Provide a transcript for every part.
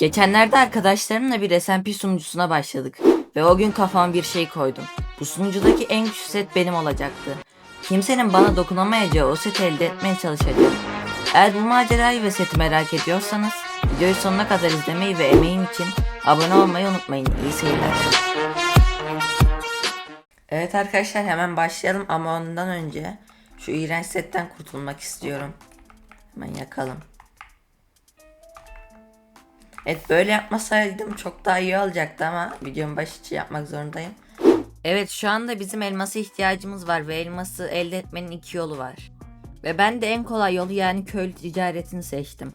Geçenlerde arkadaşlarımla bir SMP sunucusuna başladık ve o gün kafama bir şey koydum. Bu sunucudaki en güçlü set benim olacaktı. Kimsenin bana dokunamayacağı o seti elde etmeye çalışacağım. Eğer bu macerayı ve seti merak ediyorsanız videoyu sonuna kadar izlemeyi ve emeğim için abone olmayı unutmayın. İyi seyirler. Evet arkadaşlar hemen başlayalım ama ondan önce şu iğrenç setten kurtulmak istiyorum. Hemen yakalım. Evet böyle yapmasaydım çok daha iyi olacaktı ama videonun başı için yapmak zorundayım. Evet şu anda bizim elması ihtiyacımız var ve elması elde etmenin iki yolu var. Ve ben de en kolay yolu yani köylü ticaretini seçtim.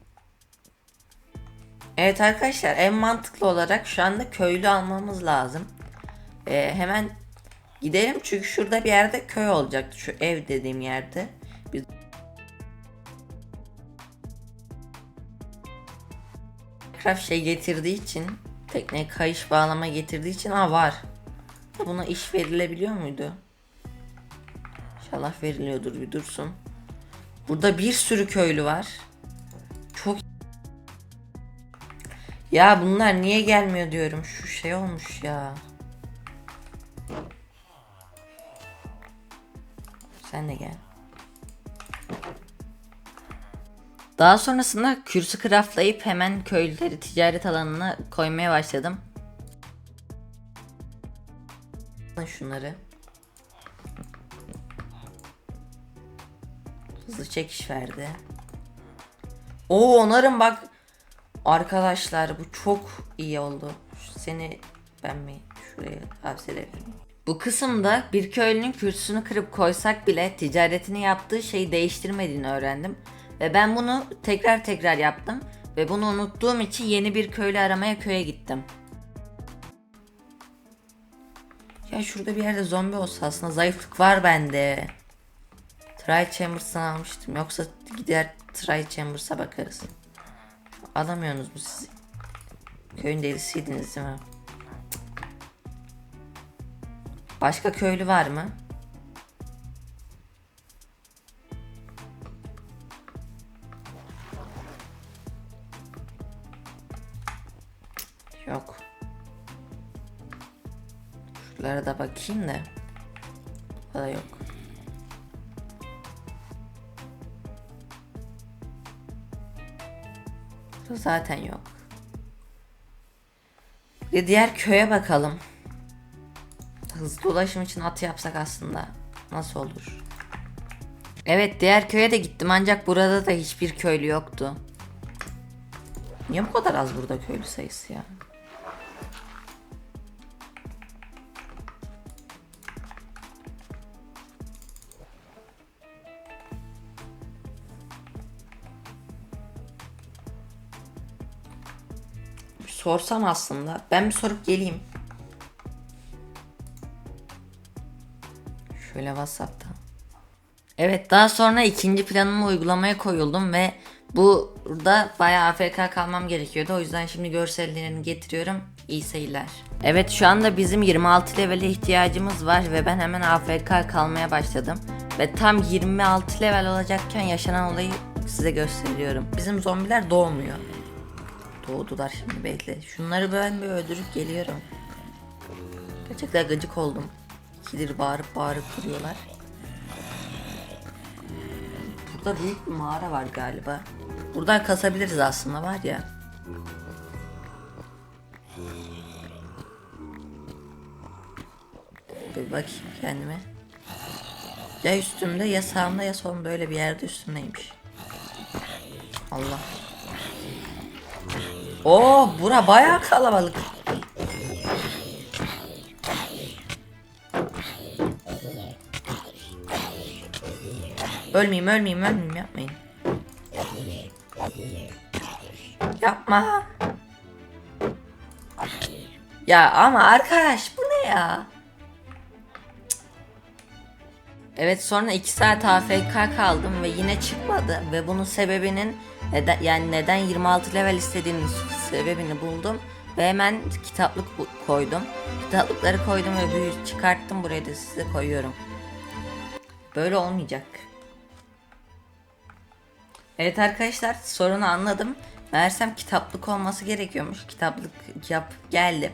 Evet arkadaşlar en mantıklı olarak şu anda köylü almamız lazım. Ee, hemen gidelim çünkü şurada bir yerde köy olacaktı şu ev dediğim yerde. Biz Minecraft şey getirdiği için tekneye kayış bağlama getirdiği için ha var. Buna iş verilebiliyor muydu? İnşallah veriliyordur bir dursun. Burada bir sürü köylü var. Çok Ya bunlar niye gelmiyor diyorum. Şu şey olmuş ya. Sen de gel. Daha sonrasında kürsü craftlayıp hemen köylüleri ticaret alanına koymaya başladım. Şunları. Hızlı çekiş verdi. Oo onarım bak. Arkadaşlar bu çok iyi oldu. Seni ben mi şuraya hapsedebilirim. Bu kısımda bir köylünün kürsüsünü kırıp koysak bile ticaretini yaptığı şeyi değiştirmediğini öğrendim. Ve ben bunu tekrar tekrar yaptım. Ve bunu unuttuğum için yeni bir köylü aramaya köye gittim. Ya şurada bir yerde zombi olsa aslında zayıflık var bende. Try Chambers'tan almıştım. Yoksa gider Try Chambers'a bakarız. Alamıyorsunuz mu siz? Köyün delisiydiniz değil mi? Başka köylü var mı? Şuralara da bakayım da. O da yok. Bu zaten yok. Bir diğer köye bakalım. Hızlı ulaşım için at yapsak aslında nasıl olur? Evet diğer köye de gittim ancak burada da hiçbir köylü yoktu. Niye bu kadar az burada köylü sayısı ya? Sorsam aslında. Ben bir sorup geleyim. Şöyle WhatsApp'tan. Evet daha sonra ikinci planımı uygulamaya koyuldum ve burada bayağı AFK kalmam gerekiyordu. O yüzden şimdi görsellerini getiriyorum. İyi seyirler. Evet şu anda bizim 26 levele ihtiyacımız var ve ben hemen AFK kalmaya başladım. Ve tam 26 level olacakken yaşanan olayı size gösteriyorum. Bizim zombiler doğmuyor. Doğdular şimdi bekle. Şunları ben bir öldürüp geliyorum. Gerçekten gıcık oldum. İkidir bağırıp bağırıp duruyorlar. Burada büyük bir mağara var galiba. Buradan kasabiliriz aslında var ya. Bir bakayım kendime. Ya üstümde ya sağımda ya solumda öyle bir yerde üstümdeymiş. Allah. Oo bura bayağı kalabalık. Ölmeyeyim ölmeyeyim ölmeyeyim yapmayın. Yapma. Ya ama arkadaş bu ne ya? Evet sonra 2 saat AFK kaldım ve yine çıkmadı ve bunun sebebinin neden, yani neden 26 level istediğinin sebebini buldum ve hemen kitaplık koydum. Kitaplıkları koydum ve büyü çıkarttım buraya da size koyuyorum. Böyle olmayacak. Evet arkadaşlar sorunu anladım Meğersem kitaplık olması gerekiyormuş. Kitaplık yap geldi.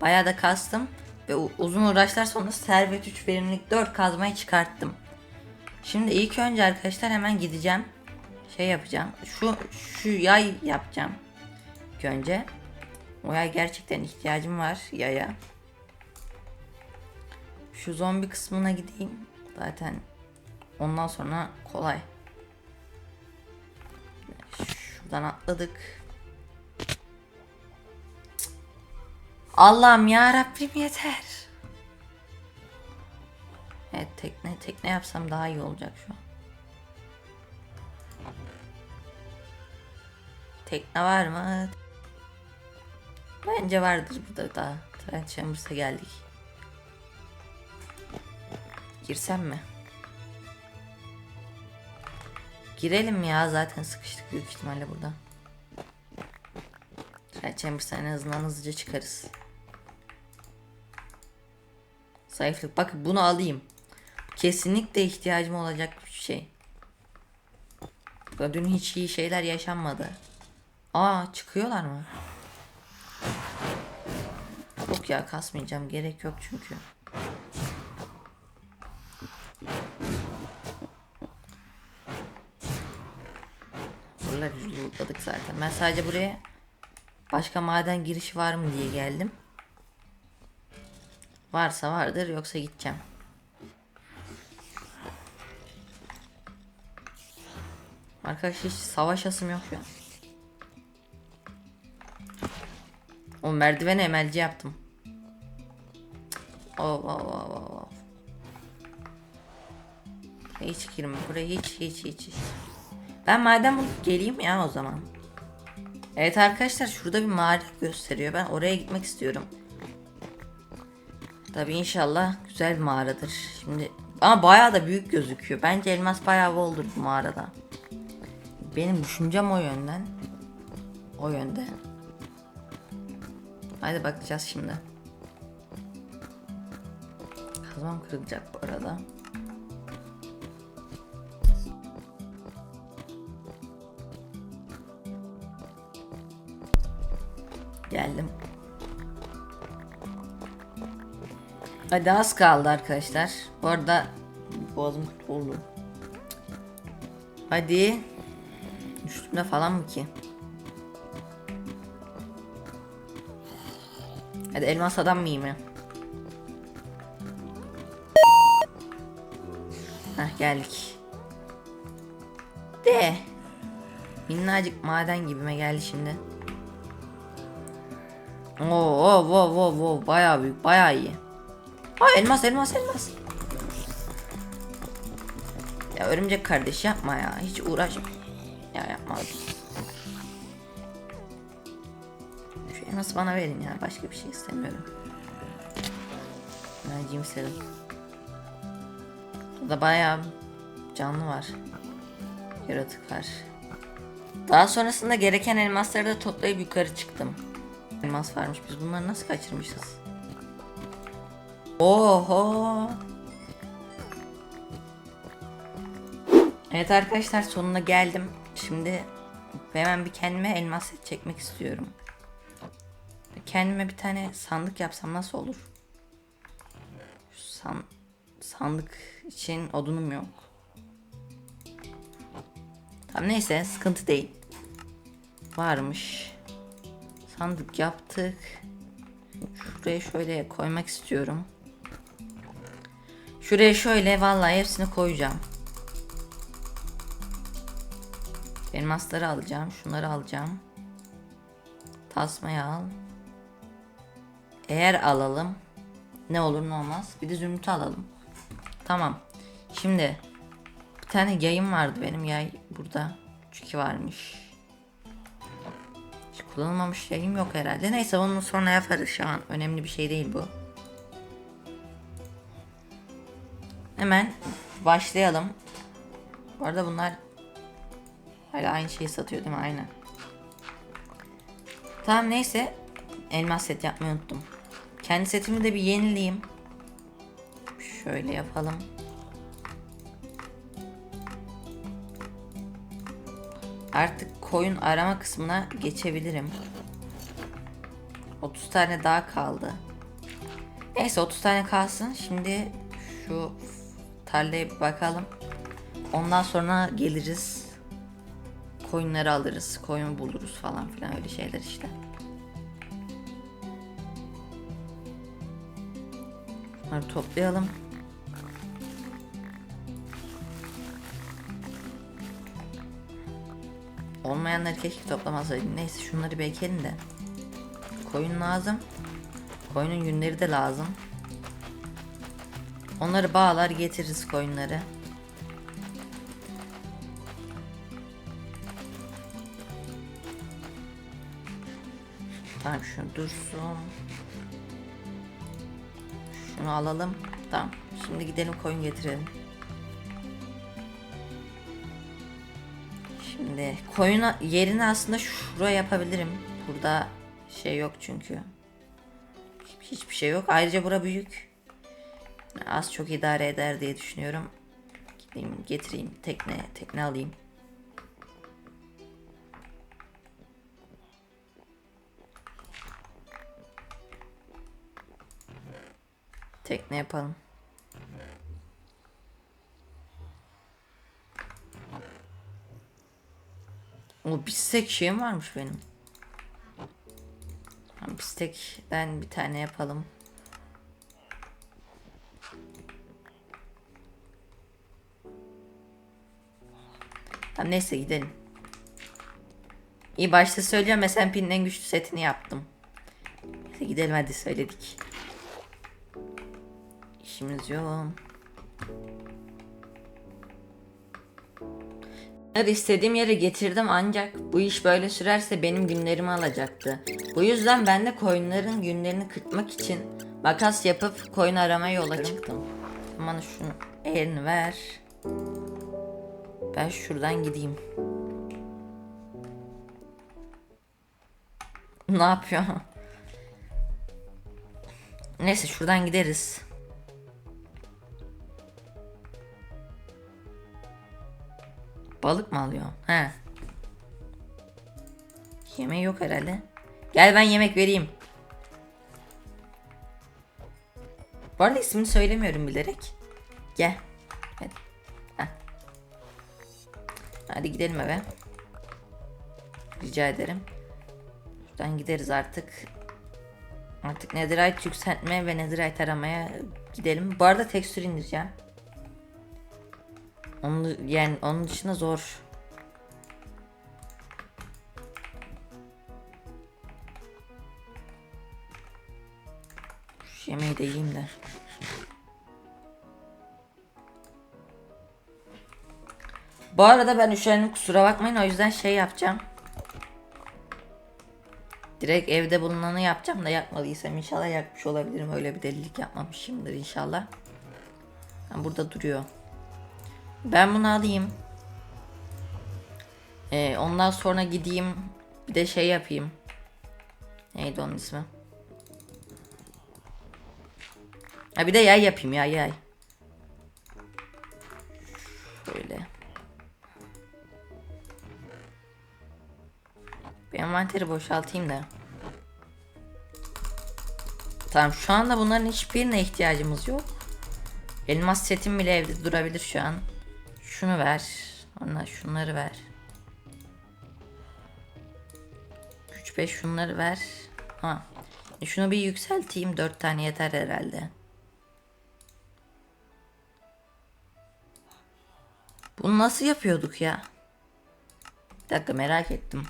Bayağı da kastım. Ve uzun uğraşlar sonra servet 3 verimlilik 4 kazmayı çıkarttım. Şimdi ilk önce arkadaşlar hemen gideceğim. Şey yapacağım. Şu şu yay yapacağım. İlk önce. O yay gerçekten ihtiyacım var yaya. Şu zombi kısmına gideyim. Zaten ondan sonra kolay. Şuradan atladık. Allah'ım ya Rabbim yeter. Evet tekne tekne yapsam daha iyi olacak şu an. Tekne var mı? Bence vardır burada da. Trend Chambers'a geldik. Girsem mi? Girelim ya zaten sıkıştık büyük ihtimalle burada. Trend Chambers'a en azından hızlıca çıkarız. Zayıflık. Bak bunu alayım. Kesinlikle ihtiyacım olacak bir şey. Dün hiç iyi şeyler yaşanmadı. Aa çıkıyorlar mı? Yok ya kasmayacağım. Gerek yok çünkü. Buraları lootladık zaten. Ben sadece buraya başka maden girişi var mı diye geldim. Varsa vardır yoksa gideceğim. Arkadaş hiç savaşasım yok an. O merdiveni emelci yaptım. Of of of of of. Hiç girme buraya hiç hiç hiç hiç. Ben madem geleyim ya o zaman. Evet arkadaşlar şurada bir mağara gösteriyor. Ben oraya gitmek istiyorum. Tabi inşallah güzel bir mağaradır. Şimdi ama bayağı da büyük gözüküyor. Bence elmas bayağı boldur bu mağarada. Benim düşüncem o yönden. O yönde. Hadi bakacağız şimdi. Kazmam kırılacak bu arada. Hadi az kaldı arkadaşlar. Bu arada boğazım oldu. Hadi. Üstümde falan mı ki? Hadi elmas adam mıyım ya? Heh geldik. De. Minnacık maden gibime geldi şimdi. Oo, oo, oo, oo, oo, bayağı büyük, bayağı iyi. Aa elmas, elmas, elmas. Ya örümcek kardeş yapma ya, hiç uğraş. Ya yapma. Şu elması bana verin ya, başka bir şey istemiyorum. Ben cimserim. Burada bayağı canlı var. Yaratık var. Daha sonrasında gereken elmasları da toplayıp yukarı çıktım. Elmas varmış. Biz bunları nasıl kaçırmışız? Oho. Evet arkadaşlar sonuna geldim. Şimdi hemen bir kendime elmas set çekmek istiyorum. Kendime bir tane sandık yapsam nasıl olur? San sandık için odunum yok. Tamam neyse sıkıntı değil. Varmış. Sandık yaptık. Şuraya şöyle koymak istiyorum. Şuraya şöyle vallahi hepsini koyacağım. Elmasları alacağım. Şunları alacağım. Tasmayı al. Eğer alalım. Ne olur ne olmaz. Bir de zümrütü alalım. Tamam. Şimdi bir tane yayım vardı benim yay burada. Çünkü varmış. Hiç kullanılmamış yayım yok herhalde. Neyse onu sonra yaparız şu an. Önemli bir şey değil bu. Hemen başlayalım. Bu arada bunlar hala aynı şeyi satıyor değil mi? Aynen. Tamam neyse. Elmas set yapmayı unuttum. Kendi setimi de bir yenileyim. Şöyle yapalım. Artık koyun arama kısmına geçebilirim. 30 tane daha kaldı. Neyse 30 tane kalsın. Şimdi şu tarlaya bakalım. Ondan sonra geliriz. Koyunları alırız. Koyun buluruz falan filan öyle şeyler işte. Bunları toplayalım. Olmayanları keşke toplamasaydım. Neyse şunları bir de. Koyun lazım. Koyunun yünleri de lazım. Onları bağlar getiririz koyunları. Tamam şunu dursun. Şunu alalım. Tamam. Şimdi gidelim koyun getirelim. Şimdi koyun yerini aslında şuraya yapabilirim. Burada şey yok çünkü. Hiçbir şey yok. Ayrıca bura büyük. Az çok idare eder diye düşünüyorum. Gideyim getireyim tekne tekne alayım. Tekne yapalım. O bistek şeyim varmış benim. Bistekten bir tane yapalım. Tamam neyse gidelim. İyi başta söylüyorum SMP'nin en güçlü setini yaptım. Neyse gidelim hadi söyledik. İşimiz yoğun. Bunları istediğim yere getirdim ancak bu iş böyle sürerse benim günlerimi alacaktı. Bu yüzden ben de koyunların günlerini kırpmak için makas yapıp koyun aramaya yola çıktım. Bana şunu elini ver. Ben şuradan gideyim. Ne yapıyor? Neyse şuradan gideriz. Balık mı alıyor? He. Yemeği yok herhalde. Gel ben yemek vereyim. Bu arada ismini söylemiyorum bilerek. Gel. Hadi gidelim eve. Rica ederim. Şuradan gideriz artık. Artık netherite yükseltmeye ve netherite aramaya gidelim. Bu arada tekstür indireceğim. Onu yani onun dışında zor. Bu arada ben üşendim kusura bakmayın o yüzden şey yapacağım. Direkt evde bulunanı yapacağım da yapmadıysam inşallah yakmış olabilirim. Öyle bir delilik yapmamışımdır inşallah. Burada duruyor. Ben bunu alayım. Ee, ondan sonra gideyim. Bir de şey yapayım. Neydi onun ismi? Ha bir de yay yapayım ya yay. Şöyle. Bir envanteri boşaltayım da. Tamam şu anda bunların hiçbirine ihtiyacımız yok. Elmas setim bile evde durabilir şu an. Şunu ver. Ona şunları ver. Güç 5 şunları ver. Ha. E Şunu bir yükselteyim. 4 tane yeter herhalde. Bunu nasıl yapıyorduk ya? Bir dakika merak ettim.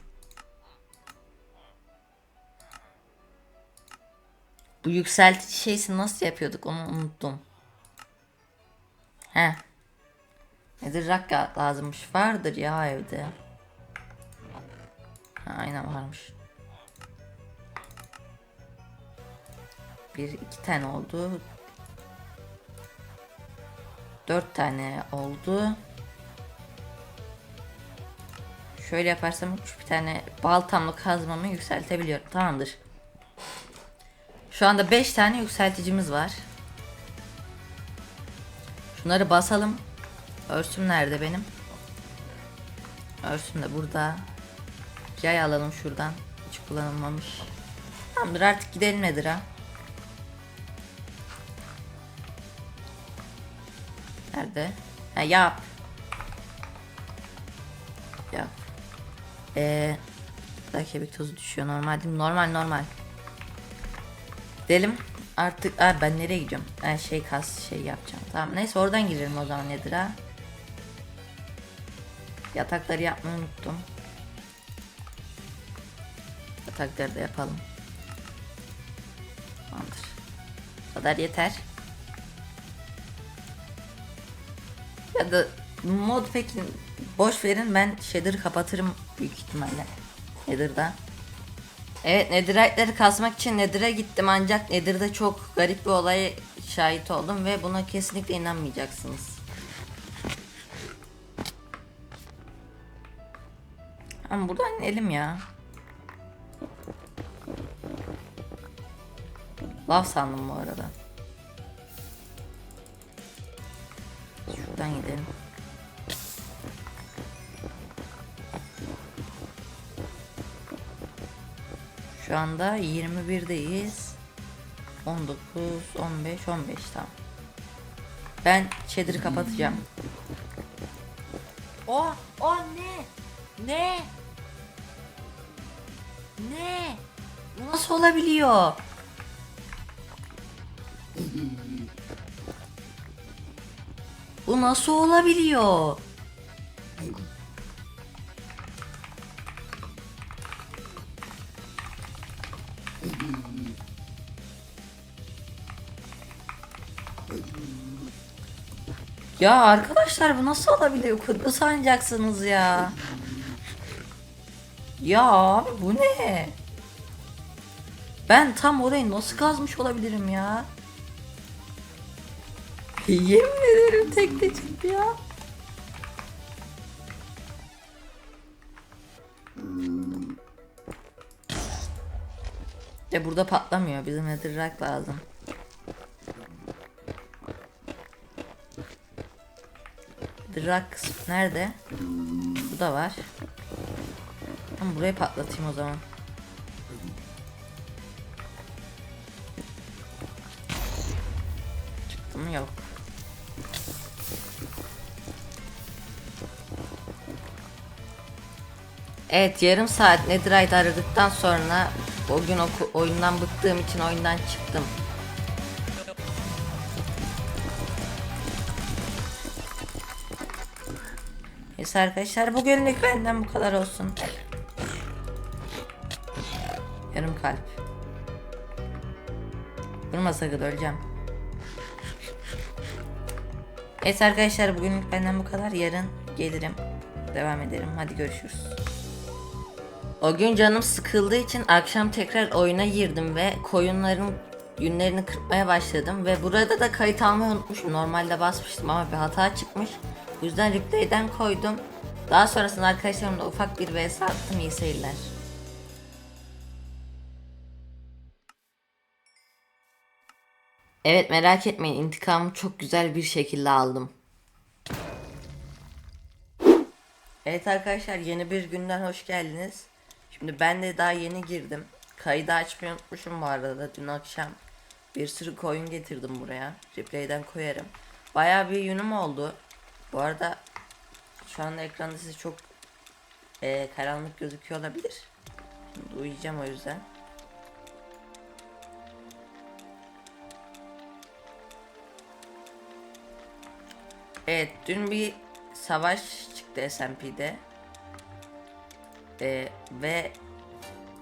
Bu yükseltici şeysi nasıl yapıyorduk onu unuttum. He. Nedir rak lazımmış. Vardır ya evde. Ha, aynen varmış. Bir iki tane oldu. Dört tane oldu. Şöyle yaparsam üç bir tane baltamlı kazmamı yükseltebiliyorum. Tamamdır. Şu anda 5 tane yükselticimiz var. Şunları basalım. Örsüm nerede benim? Örsüm de burada. Yay alalım şuradan. Hiç kullanılmamış. Tamamdır artık gidelim nedir ha? Nerede? Ha yap. Yap. Eee daha kemik tozu düşüyor normal değil mi? Normal normal. Gidelim. Artık Aa, ben nereye gidiyorum? Ben şey kas şey yapacağım. Tamam neyse oradan girelim o zaman nedir ha? Yatakları yapmayı unuttum. Yatakları da yapalım. Tamamdır. Bu kadar yeter. Ya da mod peki boş verin ben shader'ı kapatırım büyük ihtimalle. Nether'da. Evet netherite'leri kasmak için Nether'a gittim ancak Nether'da çok garip bir olaya şahit oldum ve buna kesinlikle inanmayacaksınız. Ama buradan inelim ya. Lav sandım bu arada. Şuradan gidelim. Şu anda 21'deyiz. 19, 15, 15 tamam. Ben shader'ı kapatacağım. O, o ne? Ne? Ne? Bu nasıl olabiliyor? Bu nasıl olabiliyor? Ya arkadaşlar bu nasıl olabiliyor? Kutlu sanacaksınız ya. Ya abi bu ne? Ben tam orayı nasıl kazmış olabilirim ya? Yemin ederim tek de çıktı ya. Ya burada patlamıyor. Bizim netherrack lazım. Kısmı nerede? Bu da var. Tamam burayı patlatayım o zaman. Çıktı mı? Yok. Evet yarım saat Netherite aradıktan sonra o gün oku- oyundan bıktığım için oyundan çıktım. Neyse arkadaşlar bugünlük benden bu kadar olsun. Yarım kalp. Vurma sakın öleceğim. Neyse arkadaşlar bugünlük benden bu kadar. Yarın gelirim. Devam ederim. Hadi görüşürüz. O gün canım sıkıldığı için akşam tekrar oyuna girdim ve koyunların günlerini kırpmaya başladım ve burada da kayıt almayı unutmuşum. Normalde basmıştım ama bir hata çıkmış. Bu yüzden replay'den koydum. Daha sonrasında arkadaşlarımla ufak bir vs attım. İyi seyirler. Evet merak etmeyin intikamı çok güzel bir şekilde aldım. Evet arkadaşlar yeni bir günden hoş geldiniz. Şimdi ben de daha yeni girdim. Kaydı açmayı unutmuşum bu arada dün akşam. Bir sürü koyun getirdim buraya. Replay'den koyarım. Bayağı bir yünüm oldu. Bu arada şu anda ekranda size çok eee, karanlık gözüküyor olabilir. Şimdi uyuyacağım o yüzden. Evet dün bir savaş çıktı SMP'de. Ee, ve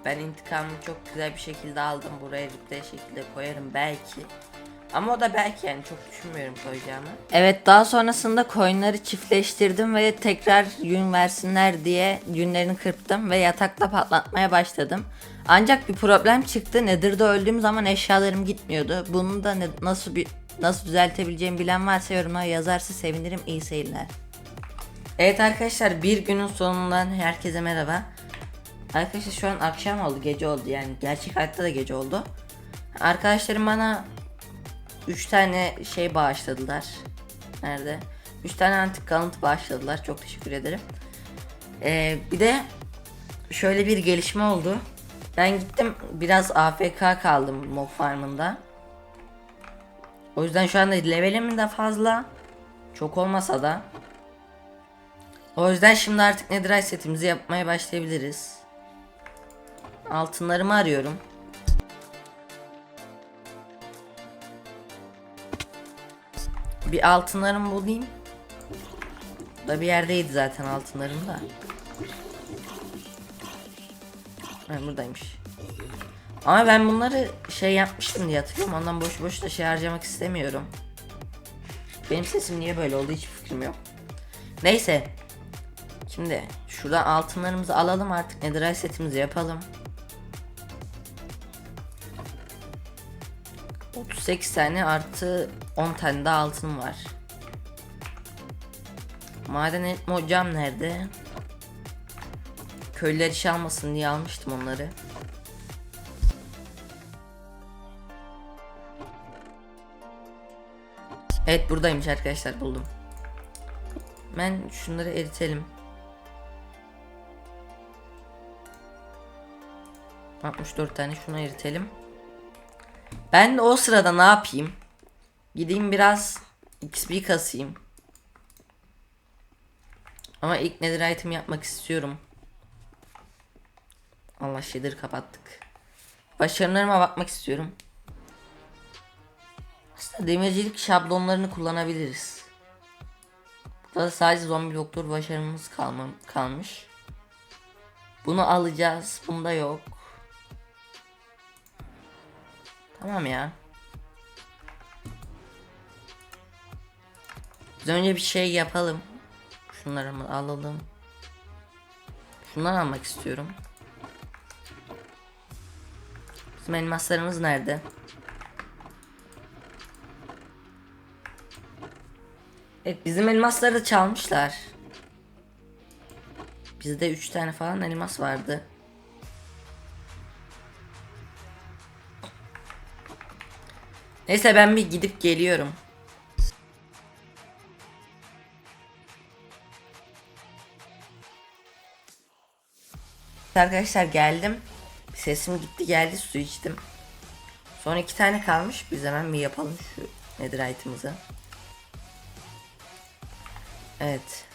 ben intikamımı çok güzel bir şekilde aldım. Buraya replay şekilde koyarım belki. Ama o da belki yani çok düşünmüyorum koyacağımı. Evet daha sonrasında coinleri çiftleştirdim ve tekrar yün versinler diye yünlerini kırptım ve yatakta patlatmaya başladım. Ancak bir problem çıktı. Nether'da öldüğüm zaman eşyalarım gitmiyordu. Bunu da ne- nasıl bir nasıl düzeltebileceğimi bilen varsa yorumlara yazarsa sevinirim. İyi seyirler. Evet arkadaşlar bir günün sonundan herkese merhaba. Arkadaşlar şu an akşam oldu gece oldu yani gerçek hayatta da gece oldu. Arkadaşlarım bana 3 tane şey bağışladılar. Nerede? 3 tane antik kalıntı bağışladılar. Çok teşekkür ederim. Ee, bir de şöyle bir gelişme oldu. Ben gittim biraz AFK kaldım mob farmında. O yüzden şu anda levelim de fazla. Çok olmasa da. O yüzden şimdi artık Netherite setimizi yapmaya başlayabiliriz. Altınlarımı arıyorum. Bir altınlarımı bulayım. Da bir yerdeydi zaten altınlarım da. Ha, buradaymış. Ama ben bunları şey yapmıştım diye hatırlıyorum. Ondan boş boş da şey harcamak istemiyorum. Benim sesim niye böyle oldu hiç fikrim yok. Neyse. Şimdi şuradan altınlarımızı alalım artık netherite setimizi yapalım. 38 tane artı 10 tane de altın var. Maden etme hocam nerede? Köylüler iş almasın diye almıştım onları. Evet buradaymış arkadaşlar buldum. Ben şunları eritelim. 64 tane şunu eritelim. Ben o sırada ne yapayım? Gideyim biraz XP kasayım. Ama ilk nether item yapmak istiyorum. Allah shader'ı kapattık. Başarılarıma bakmak istiyorum. Aslında demircilik şablonlarını kullanabiliriz. Burada sadece zombi doktor başarımız kalma, kalmış. Bunu alacağız. Bunda yok. Tamam ya. Biz önce bir şey yapalım. Şunları alalım? Şunları almak istiyorum. Bizim elmaslarımız nerede? Evet bizim elmasları da çalmışlar. Bizde 3 tane falan elmas vardı. Neyse ben bir gidip geliyorum. Arkadaşlar geldim. Sesim gitti geldi su içtim. Son iki tane kalmış. Biz hemen bir yapalım şu netherite'ımızı. Evet.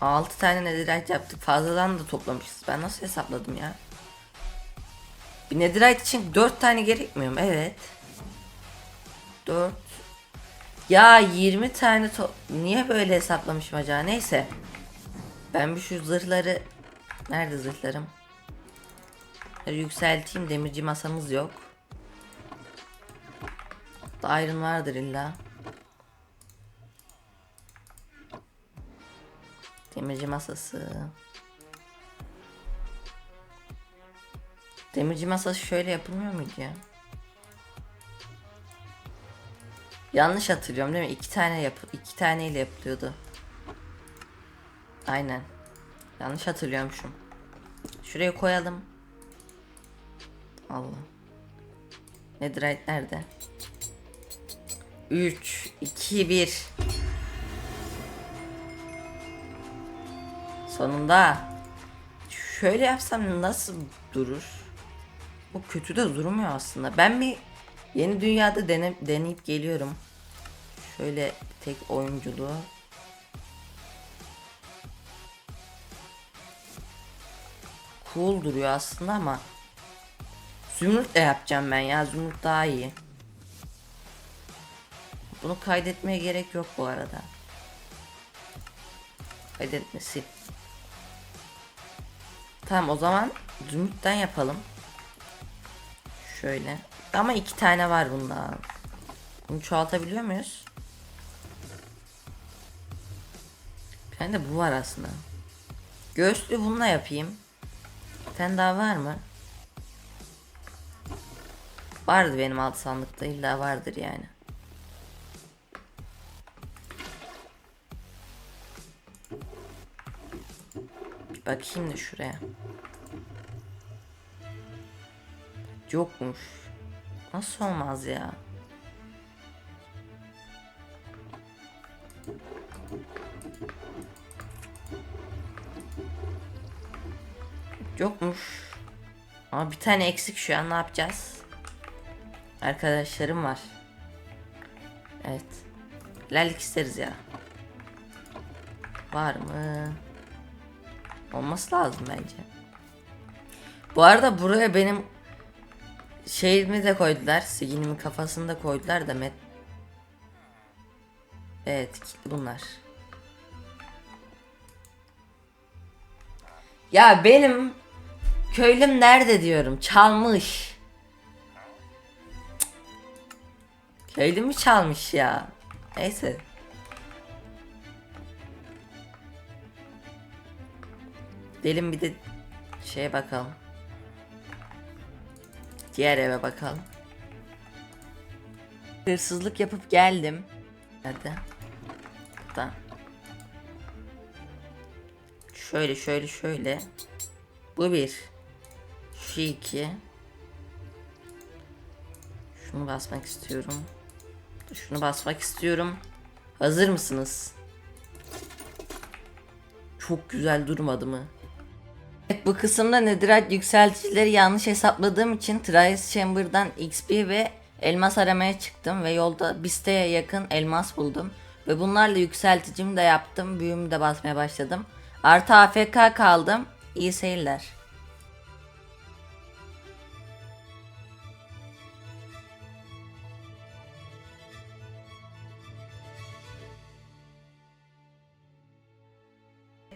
6 tane netherite yaptık. Fazladan da toplamışız. Ben nasıl hesapladım ya? Bir netherite için 4 tane gerekmiyor mu? Evet. 4 Ya 20 tane to Niye böyle hesaplamışım acaba? Neyse. Ben bir şu zırhları Nerede zırhlarım? Yükselteyim. Demirci masamız yok. Da iron vardır illa. Demirci masası. Demirci masası şöyle yapılmıyor muydu ya? Yanlış hatırlıyorum değil mi? İki tane yap iki taneyle yapılıyordu. Aynen. Yanlış hatırlıyormuşum. Şuraya koyalım. Allah. Netherite nerede? 3 2 1 Sonunda şöyle yapsam nasıl durur? Bu kötü de durmuyor aslında. Ben bir yeni dünyada dene, deneyip geliyorum. Şöyle tek oyunculuğu. Cool duruyor aslında ama Zümrüt de yapacağım ben ya. Zümrüt daha iyi. Bunu kaydetmeye gerek yok bu arada. Kaydetmesi. Tamam o zaman zümrütten yapalım. Şöyle. Ama iki tane var bunda. Bunu çoğaltabiliyor muyuz? Bir tane de bu var aslında. Göğüslü bununla yapayım. Tane daha var mı? Vardı benim alt sandıkta illa vardır yani. Bir bakayım da şuraya. Yokmuş. Nasıl olmaz ya? Yokmuş. Ama bir tane eksik şu an ne yapacağız? Arkadaşlarım var. Evet. Lalik isteriz ya. Var mı? Olması lazım bence. Bu arada buraya benim şeyimi de koydular. Siginimi kafasını da koydular da met. Evet bunlar. Ya benim köylüm nerede diyorum. Çalmış. Köylümü çalmış ya. Neyse. Gidelim bir de şeye bakalım. Diğer eve bakalım. Hırsızlık yapıp geldim. Nerede? Burada. Şöyle şöyle şöyle. Bu bir. Şu iki. Şunu basmak istiyorum. Şunu basmak istiyorum. Hazır mısınız? Çok güzel durmadı mı? Evet, bu kısımda netherite yükselticileri yanlış hesapladığım için Trice Chamber'dan XP ve elmas aramaya çıktım ve yolda bir yakın elmas buldum. Ve bunlarla yükselticimi de yaptım, büyümü de basmaya başladım. Artı AFK kaldım. İyi seyirler.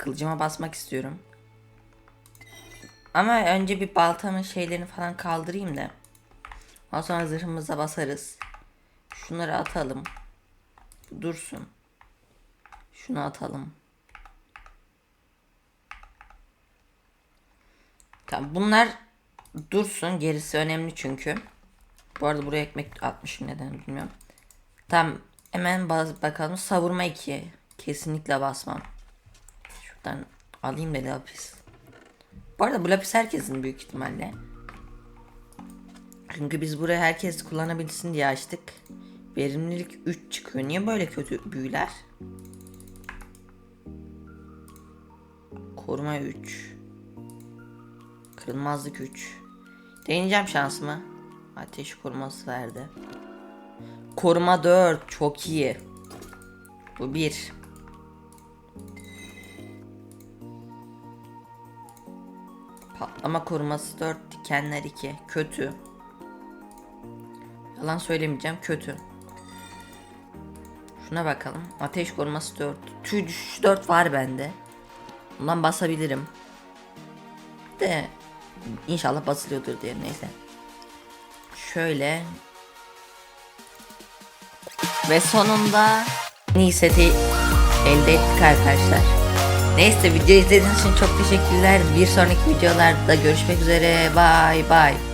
Kılıcıma basmak istiyorum. Ama önce bir baltamın şeylerini falan kaldırayım da. Ondan sonra zırhımıza basarız. Şunları atalım. Dursun. Şunu atalım. Tamam bunlar dursun. Gerisi önemli çünkü. Bu arada buraya ekmek atmışım neden bilmiyorum. Tamam hemen bakalım. Savurma 2. Kesinlikle basmam. Şuradan alayım da lapis. Bu arada bu lapis herkesin büyük ihtimalle. Çünkü biz buraya herkes kullanabilsin diye açtık. Verimlilik 3 çıkıyor. Niye böyle kötü büyüler? Koruma 3. Kırılmazlık 3. Deneyeceğim şansımı. Ateş koruması verdi. Koruma 4. Çok iyi. Bu 1. Patlama koruması 4. Dikenler 2. Kötü. Yalan söylemeyeceğim. Kötü. Şuna bakalım. Ateş koruması 4. Tüy düşüş 4 var bende. Bundan basabilirim. De inşallah basılıyordur diye neyse. Şöyle. Ve sonunda en elde ettik arkadaşlar. Neyse video izlediğiniz için çok teşekkürler. Bir sonraki videolarda görüşmek üzere. Bye bye.